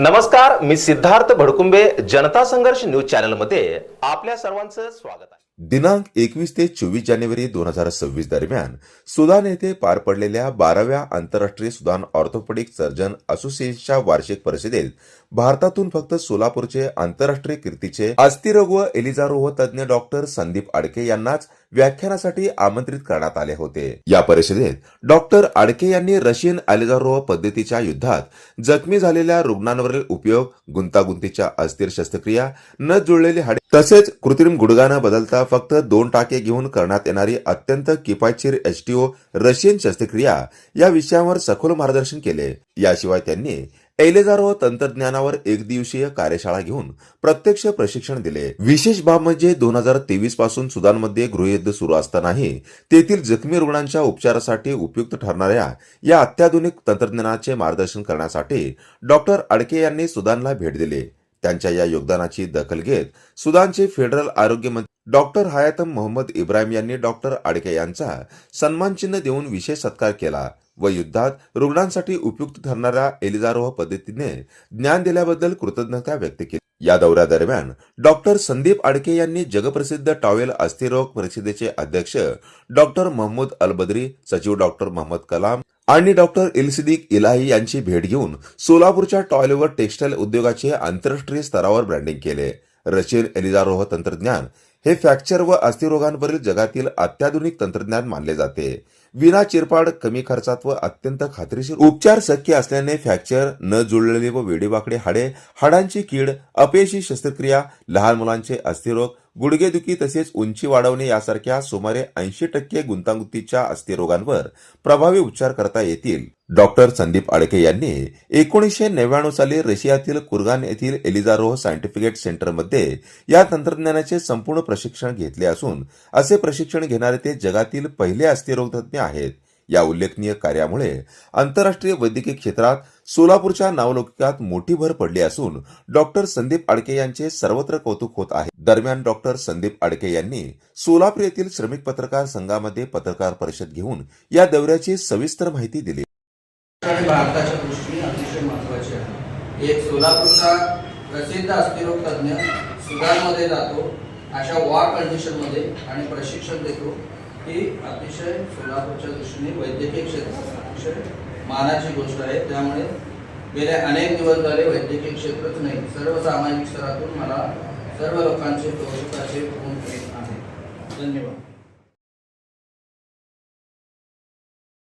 नमस्कार मी सिद्धार्थ भडकुंबे जनता संघर्ष न्यूज चॅनलमध्ये आपल्या सर्वांचं स्वागत आहे. दिनांक एकवीस ते चोवीस जानेवारी दोन हजार सव्वीस दरम्यान सुदान येथे पार पडलेल्या बाराव्या आंतरराष्ट्रीय सुदान ऑर्थोपेडिक सर्जन असोसिएशनच्या वार्षिक परिषदेत भारतातून फक्त सोलापूरचे आंतरराष्ट्रीय कीर्तीचे अस्थिरोग व एलिजारोह तज्ज्ञ डॉक्टर संदीप आडके यांनाच व्याख्यानासाठी आमंत्रित करण्यात आले होते. या परिषदेत डॉक्टर आडके यांनी रशियन अलिजारोह पद्धतीच्या युद्धात जखमी झालेल्या रुग्णांवरील उपयोग गुंतागुंतीच्या अस्थिर शस्त्रक्रिया न जुळलेली हाडे तसेच कृत्रिम गुडघा बदलता फक्त दोन टाके घेऊन करण्यात येणारी अत्यंत किफायतशीर एसटीओ रशियन शस्त्रक्रिया या विषयावर सखोल मार्गदर्शन केले. याशिवाय त्यांनी एलेझारो तंत्रज्ञानावर एक दिवसीय कार्यशाळा घेऊन प्रत्यक्ष प्रशिक्षण दिले. विशेष बाब म्हणजे दोन हजार तेवीसपासून सुदानमध्ये गृहयुद्ध सुरू असतानाही तेथील जखमी रुग्णांच्या उपचारासाठी उपयुक्त ठरणाऱ्या या अत्याधुनिक तंत्रज्ञानाचे मार्गदर्शन करण्यासाठी डॉक्टर अडके यांनी सुदानला भेट दिली. त्यांच्या या योगदानाची दखल घेत सुदानचे फेडरल आरोग्य मंत्री डॉक्टर हयातम मोहम्मद इब्राहिम यांनी डॉक्टर आडके यांचा सन्मानचिन्ह देऊन विशेष सत्कार केला व युद्धात रुग्णांसाठी उपयुक्त ठरणाऱ्या एलिझारोह पद्धतीने ज्ञान दिल्याबद्दल कृतज्ञता व्यक्त केली. या दौऱ्यादरम्यान डॉक्टर संदीप आडके यांनी जगप्रसिद्ध टॉवेल अस्थिरोग परिषदेचे अध्यक्ष डॉक्टर महमूद अलबद्री सचिव डॉक्टर मोहम्मद कलाम आणि डॉक्टर इलसिदिक इलाही यांची भेट घेऊन सोलापूरच्या टॉयलेवर टेक्स्टाईल उद्योगाचे आंतरराष्ट्रीय स्तरावर ब्रँडिंग केले. रशियन एलिझारोह तंत्रज्ञान हे फ्रॅक्चर व अस्थिरोगांवरील जगातील अत्याधुनिक तंत्रज्ञान मानले जाते. विना चिरपाड कमी खर्चात व अत्यंत खात्रीशीर उपचार शक्य असल्याने फ्रॅक्चर न जुळलेले व वेडीवाकडे हाडे हाडांची कीड अपयशी शस्त्रक्रिया लहान मुलांचे अस्थिरोग गुडघेदुखी तसेच उंची वाढवणे यासारख्या सुमारे ऐंशी टक्के गुंतागुंतीच्या अस्थिरोगांवर प्रभावी उपचार करता येतील. डॉक्टर संदीप आडके यांनी एकोणीसशे नव्याण्णव साली रशियातील कुर्गान येथील एलिझारोह सायंटिफिकेट सेंटरमध्ये या तंत्रज्ञानाचे संपूर्ण प्रशिक्षण घेतले असून असे प्रशिक्षण घेणारे ते जगातील पहिले अस्थिरोगतज्ञ आहेत. या उल्लेखनीय कार्यामुळे आंतरराष्ट्रीय वैद्यकीय क्षेत्रात सोलापूरच्या नावलौकिकात मोठी भर पडली असून डॉक्टर संदीप आडके यांचे सर्वत्र कौतुक होत आहे. दरम्यान डॉक्टर संदीप आडके यांनी सोलापूर येथील श्रमिक पत्रकार संघामध्ये पत्रकार परिषद घेऊन या दौऱ्याची सविस्तर माहिती दिली. भारताच्या दृष्टीने अतिशय आहे. एक सोलापूरचा प्रसिद्ध अस्थिरोग तज्ज्ञ सुदानमध्ये जातो अशा वॉर कंडिशनमध्ये आणि प्रशिक्षण देतो. ही अतिशय सोलापूरच्या दृष्टीने वैद्यकीय क्षेत्रात अतिशय मानाची गोष्ट आहे. त्यामुळे गेले अनेक दिवस झाले वैद्यकीय क्षेत्रच नाही. सर्व सामाजिक स्तरातून मला सर्व लोकांचे कौतुकाचे फोन येत आहे. धन्यवाद.